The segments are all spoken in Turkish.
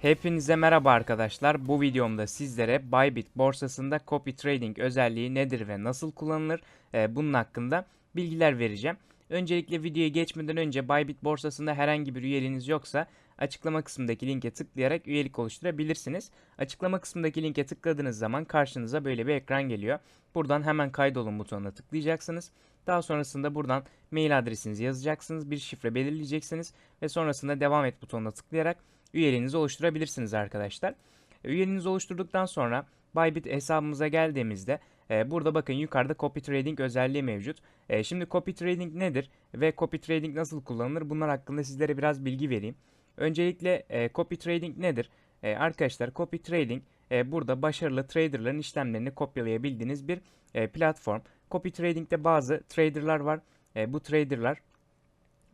Hepinize merhaba arkadaşlar. Bu videomda sizlere Bybit borsasında copy trading özelliği nedir ve nasıl kullanılır e, bunun hakkında bilgiler vereceğim. Öncelikle videoya geçmeden önce Bybit borsasında herhangi bir üyeliğiniz yoksa açıklama kısmındaki linke tıklayarak üyelik oluşturabilirsiniz. Açıklama kısmındaki linke tıkladığınız zaman karşınıza böyle bir ekran geliyor. Buradan hemen kaydolun butonuna tıklayacaksınız. Daha sonrasında buradan mail adresinizi yazacaksınız, bir şifre belirleyeceksiniz ve sonrasında devam et butonuna tıklayarak üyeliğinizi oluşturabilirsiniz arkadaşlar. Üyeliğinizi oluşturduktan sonra Bybit hesabımıza geldiğimizde e, burada bakın yukarıda copy trading özelliği mevcut. E, şimdi copy trading nedir ve copy trading nasıl kullanılır bunlar hakkında sizlere biraz bilgi vereyim. Öncelikle e, copy trading nedir? Arkadaşlar copy trading burada başarılı traderların işlemlerini kopyalayabildiğiniz bir platform. Copy trading'de bazı traderlar var. E, bu traderlar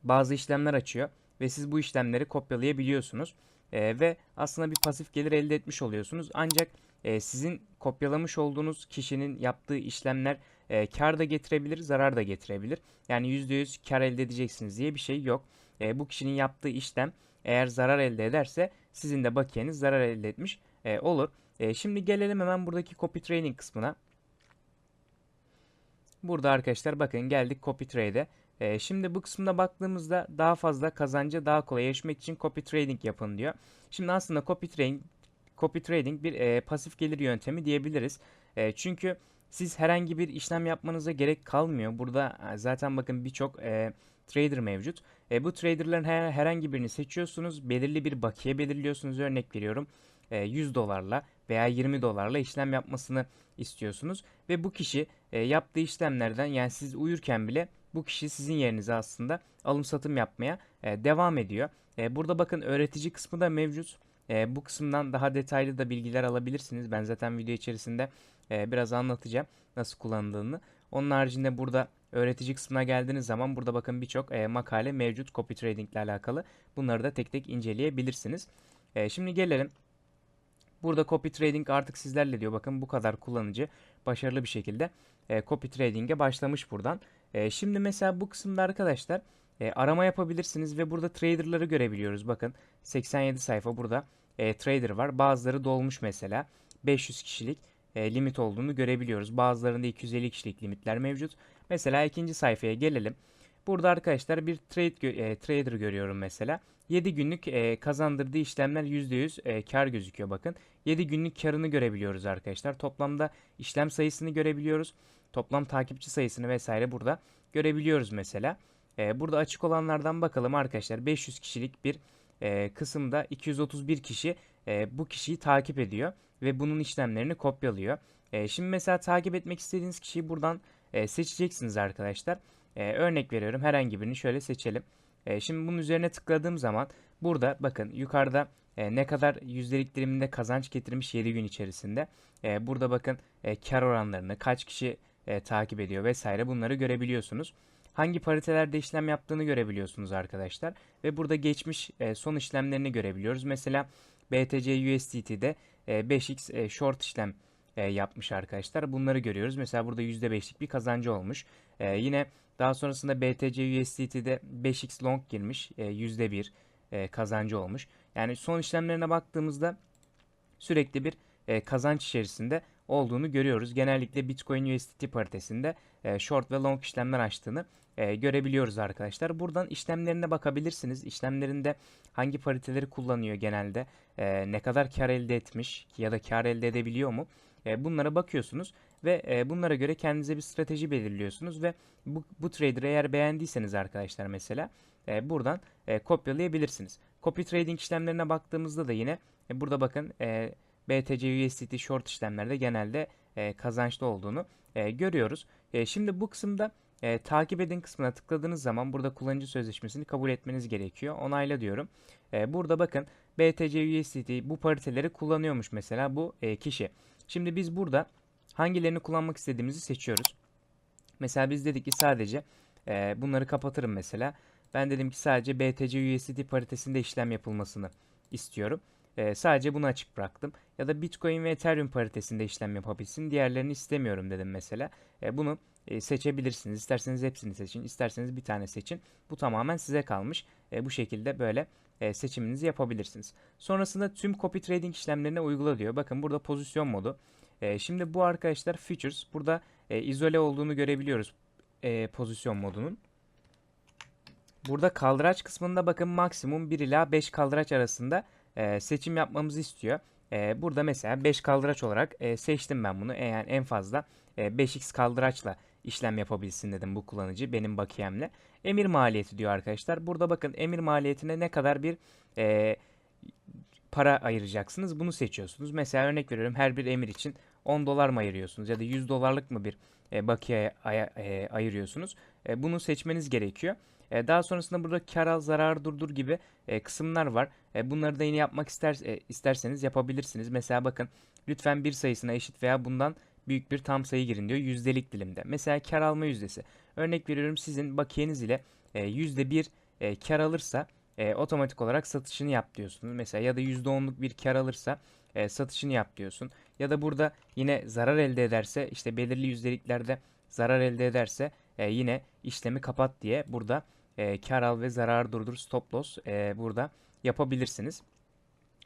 bazı işlemler açıyor ve siz bu işlemleri kopyalayabiliyorsunuz. E, ve aslında bir pasif gelir elde etmiş oluyorsunuz. Ancak e, sizin kopyalamış olduğunuz kişinin yaptığı işlemler e, kar da getirebilir, zarar da getirebilir. Yani %100 kar elde edeceksiniz diye bir şey yok. E, bu kişinin yaptığı işlem eğer zarar elde ederse sizin de bakiyeniz zarar elde etmiş e, olur. E, şimdi gelelim hemen buradaki copy trading kısmına. Burada arkadaşlar bakın geldik copy trade'e. E, şimdi bu kısımda baktığımızda daha fazla kazanca daha kolay erişmek için copy trading yapın diyor. Şimdi aslında copy trading copy trading bir e, pasif gelir yöntemi diyebiliriz. E, çünkü siz herhangi bir işlem yapmanıza gerek kalmıyor. Burada e, zaten bakın birçok e, trader mevcut. E, bu traderların her, herhangi birini seçiyorsunuz. Belirli bir bakiye belirliyorsunuz. Örnek veriyorum e, 100 dolarla veya 20 dolarla işlem yapmasını istiyorsunuz. Ve bu kişi e, yaptığı işlemlerden yani siz uyurken bile bu kişi sizin yerinize aslında alım satım yapmaya e, devam ediyor. E, burada bakın öğretici kısmı da mevcut. E, bu kısımdan daha detaylı da bilgiler alabilirsiniz. Ben zaten video içerisinde e, biraz anlatacağım nasıl kullanıldığını. Onun haricinde burada öğretici kısmına geldiğiniz zaman burada bakın birçok e, makale mevcut copy trading ile alakalı. Bunları da tek tek inceleyebilirsiniz. E, şimdi gelelim. Burada copy trading artık sizlerle diyor. Bakın bu kadar kullanıcı başarılı bir şekilde e, copy trading'e başlamış buradan. E, şimdi mesela bu kısımda arkadaşlar e, arama yapabilirsiniz ve burada traderları görebiliyoruz. Bakın 87 sayfa burada e, trader var. Bazıları dolmuş mesela. 500 kişilik e, limit olduğunu görebiliyoruz. Bazılarında 250 kişilik limitler mevcut. Mesela ikinci sayfaya gelelim. Burada arkadaşlar bir trade e, trader görüyorum mesela. 7 günlük e, kazandırdığı işlemler %100 e, kar gözüküyor bakın. 7 günlük karını görebiliyoruz arkadaşlar. Toplamda işlem sayısını görebiliyoruz. Toplam takipçi sayısını vesaire burada görebiliyoruz mesela. E, burada açık olanlardan bakalım arkadaşlar. 500 kişilik bir e, kısımda 231 kişi e, bu kişiyi takip ediyor ve bunun işlemlerini kopyalıyor. E, şimdi mesela takip etmek istediğiniz kişiyi buradan e, seçeceksiniz arkadaşlar. E, örnek veriyorum herhangi birini şöyle seçelim. E, şimdi bunun üzerine tıkladığım zaman burada bakın yukarıda e, ne kadar yüzdelik diliminde kazanç getirmiş 7 gün içerisinde. E, burada bakın e, kar oranlarını kaç kişi e, takip ediyor vesaire bunları görebiliyorsunuz. Hangi paritelerde işlem yaptığını görebiliyorsunuz arkadaşlar. Ve burada geçmiş e, son işlemlerini görebiliyoruz. Mesela BTC USDT'de e, 5x e, short işlem e, yapmış arkadaşlar. Bunları görüyoruz. Mesela burada %5'lik bir kazancı olmuş. E, yine daha sonrasında BTC USDT'de 5x long girmiş. E, %1 e, kazancı olmuş. Yani son işlemlerine baktığımızda sürekli bir e, kazanç içerisinde olduğunu görüyoruz. Genellikle Bitcoin USDT paritesinde e, short ve long işlemler açtığını e, görebiliyoruz arkadaşlar. Buradan işlemlerine bakabilirsiniz. İşlemlerinde hangi pariteleri kullanıyor genelde, e, ne kadar kar elde etmiş ya da kar elde edebiliyor mu? E, bunlara bakıyorsunuz ve e, bunlara göre kendinize bir strateji belirliyorsunuz ve bu, bu trader'ı eğer beğendiyseniz arkadaşlar mesela e, buradan kopyalayabilirsiniz. Copy trading işlemlerine baktığımızda da yine burada bakın BTC USDT short işlemlerde genelde kazançlı olduğunu görüyoruz. Şimdi bu kısımda e, takip edin kısmına tıkladığınız zaman burada kullanıcı sözleşmesini kabul etmeniz gerekiyor. Onayla diyorum. E, burada bakın BTC USDT bu pariteleri kullanıyormuş mesela bu e, kişi. Şimdi biz burada hangilerini kullanmak istediğimizi seçiyoruz. Mesela biz dedik ki sadece e, bunları kapatırım mesela. Ben dedim ki sadece BTC USDT paritesinde işlem yapılmasını istiyorum. e, sadece bunu açık bıraktım. Ya da Bitcoin ve Ethereum paritesinde işlem yapabilsin. Diğerlerini istemiyorum dedim mesela. E, bunu e, seçebilirsiniz. İsterseniz hepsini seçin, isterseniz bir tane seçin. Bu tamamen size kalmış. E, bu şekilde böyle e, seçiminizi yapabilirsiniz. Sonrasında tüm copy trading işlemlerine uygula diyor. Bakın burada pozisyon modu. E, şimdi bu arkadaşlar futures. Burada e, izole olduğunu görebiliyoruz e, pozisyon modunun. Burada kaldıraç kısmında bakın maksimum 1 ila 5 kaldıraç arasında e, seçim yapmamızı istiyor. E, burada mesela 5 kaldıraç olarak e, seçtim ben bunu. E, yani en fazla e, 5x kaldıraçla işlem yapabilsin dedim bu kullanıcı benim bakiyemle. Emir maliyeti diyor arkadaşlar. Burada bakın emir maliyetine ne kadar bir e, para ayıracaksınız bunu seçiyorsunuz. Mesela örnek veriyorum her bir emir için 10 dolar mı ayırıyorsunuz ya da 100 dolarlık mı bir e, bakiye ay- e, ayırıyorsunuz. E, bunu seçmeniz gerekiyor. E, daha sonrasında burada kar al, zarar durdur gibi e, kısımlar var. E, bunları da yine yapmak ister, e, isterseniz yapabilirsiniz. Mesela bakın lütfen bir sayısına eşit veya bundan büyük bir tam sayı girin diyor yüzdelik dilimde. Mesela kar alma yüzdesi. Örnek veriyorum sizin bakiyeniz ile e, yüzde bir e, kar alırsa e, otomatik olarak satışını yap diyorsunuz. Mesela ya da %10'luk bir kar alırsa e, satışını yap diyorsun. Ya da burada yine zarar elde ederse işte belirli yüzdeliklerde zarar elde ederse e, yine işlemi kapat diye burada e, kar al ve zarar durdur stop loss e, burada yapabilirsiniz.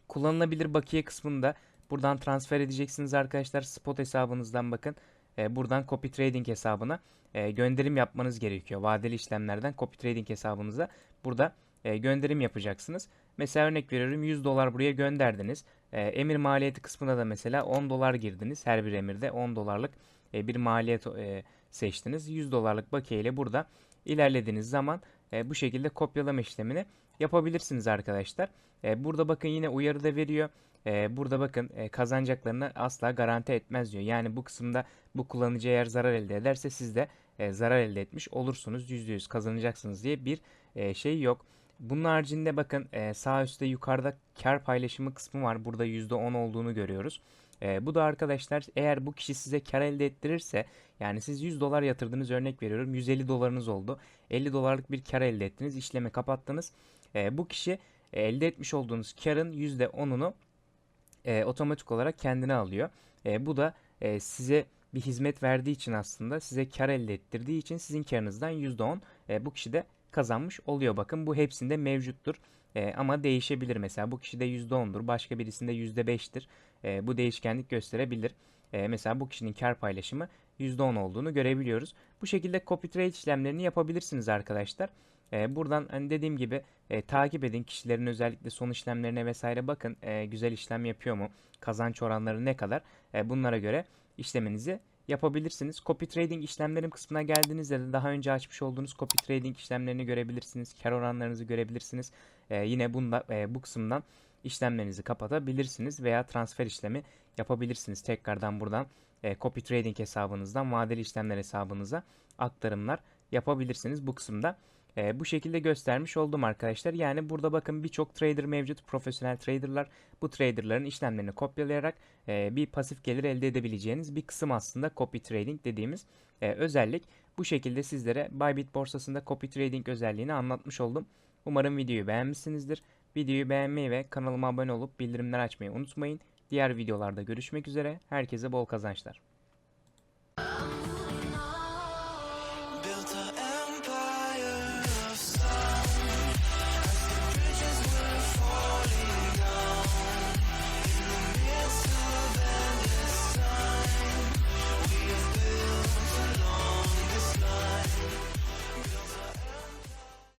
Kullanılabilir bakiye kısmında buradan transfer edeceksiniz arkadaşlar. Spot hesabınızdan bakın. E, buradan copy trading hesabına e, gönderim yapmanız gerekiyor. Vadeli işlemlerden copy trading hesabınıza burada e, gönderim yapacaksınız. Mesela örnek veriyorum 100 dolar buraya gönderdiniz. E, emir maliyeti kısmına da mesela 10 dolar girdiniz. Her bir emirde 10 dolarlık e, bir maliyet e, seçtiniz. 100 dolarlık bakiye ile burada ilerlediğiniz zaman e, bu şekilde kopyalama işlemini yapabilirsiniz arkadaşlar. E, burada bakın yine uyarı da veriyor. E, burada bakın e, kazanacaklarını asla garanti etmez diyor. Yani bu kısımda bu kullanıcı eğer zarar elde ederse siz de e, zarar elde etmiş olursunuz. %100 kazanacaksınız diye bir e, şey yok. Bunun haricinde bakın e, sağ üstte yukarıda kar paylaşımı kısmı var. Burada %10 olduğunu görüyoruz. E, bu da arkadaşlar eğer bu kişi size kar elde ettirirse yani siz 100 dolar yatırdınız örnek veriyorum 150 dolarınız oldu. 50 dolarlık bir kar elde ettiniz işlemi kapattınız. E, bu kişi e, elde etmiş olduğunuz karın %10'unu e, otomatik olarak kendine alıyor. E, bu da e, size bir hizmet verdiği için aslında size kar elde ettirdiği için sizin karınızdan %10 e, bu kişi de kazanmış oluyor. Bakın bu hepsinde mevcuttur. E, ama değişebilir. Mesela bu kişide %10'dur. Başka birisinde %5'tir. E, bu değişkenlik gösterebilir. E, mesela bu kişinin kar paylaşımı %10 olduğunu görebiliyoruz. Bu şekilde copy trade işlemlerini yapabilirsiniz arkadaşlar. E, buradan hani dediğim gibi e, takip edin kişilerin özellikle son işlemlerine vesaire bakın e, güzel işlem yapıyor mu? Kazanç oranları ne kadar? E, bunlara göre işleminizi yapabilirsiniz. Copy trading işlemlerim kısmına geldiğinizde de daha önce açmış olduğunuz copy trading işlemlerini görebilirsiniz. Kar oranlarınızı görebilirsiniz. Ee, yine bunda e, bu kısımdan işlemlerinizi kapatabilirsiniz veya transfer işlemi yapabilirsiniz. Tekrardan buradan e, copy trading hesabınızdan vadeli işlemler hesabınıza aktarımlar yapabilirsiniz bu kısımda. E, bu şekilde göstermiş oldum arkadaşlar. Yani burada bakın birçok trader mevcut. Profesyonel traderlar bu traderların işlemlerini kopyalayarak e, bir pasif gelir elde edebileceğiniz bir kısım aslında copy trading dediğimiz e, özellik. Bu şekilde sizlere Bybit borsasında copy trading özelliğini anlatmış oldum. Umarım videoyu beğenmişsinizdir. Videoyu beğenmeyi ve kanalıma abone olup bildirimler açmayı unutmayın. Diğer videolarda görüşmek üzere. Herkese bol kazançlar.